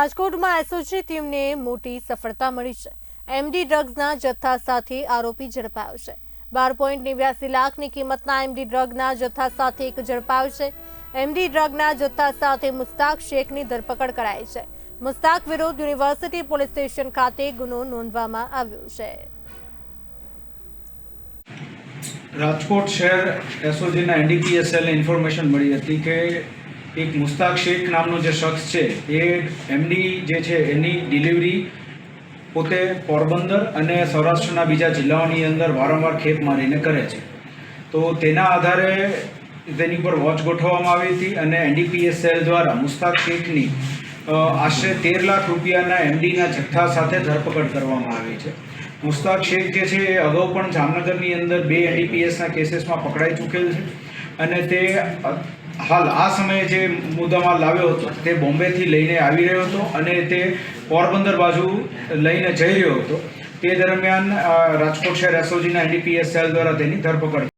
રાજકોટમાં એસઓજી ટીમને મોટી સફળતા મળી છે. એમડી ડ્રગ્સના જથ્થા સાથે આરોપી ઝડપાયો છે. બાર પોઈન્ટ નેવ્યાસી લાખની કિંમતના એમડી ડ્રગના જથ્થા સાથે એક ઝડપાયો છે. એમડી ડ્રગના જથ્થા સાથે મુસ્તાક શેખની ધરપકડ કરાઈ છે. મુસ્તાક વિરુદ્ધ યુનિવર્સિટી પોલીસ સ્ટેશન ખાતે ગુનો નોંધવામાં આવ્યો છે. રાજકોટ શહેર એસઓજીના એનડીપીએસએલને ઇન્ફોર્મેશન મળી હતી કે એક મુસ્તાક શેખ નામનો જે શખ્સ છે, એ એમની જે છે, એની ડિલિવરી પોતે પોરબંદર અને સૌરાષ્ટ્રના બીજા જિલ્લાઓની અંદર વારંવાર ખેપ મારીને કરે છે. તો તેના આધારે તેની પર વોચ ગોઠવવામાં આવી હતી અને એનડીપીએસ સેલ દ્વારા મુસ્તાક શેખની આશરે તેર લાખ રૂપિયાના એમડીના જથ્થા સાથે ધરપકડ કરવામાં આવી છે. મુસ્તાક શેખ જે છે, એ અગાઉ પણ જામનગરની અંદર બે એનડીપીએસના કેસીસમાં પકડાઈ ચૂકેલ છે અને તે હાલ આ સમયે જે મુદ્દામાં લાવ્યો હતો, તે બોમ્બેથી લઈને આવી રહ્યો હતો અને તે પોરબંદર બાજુ લઈને જઈ રહ્યો હતો. તે દરમિયાન રાજકોટ શહેર એસઓજીના એનડીપીએસ સેલ દ્વારા તેની ધરપકડ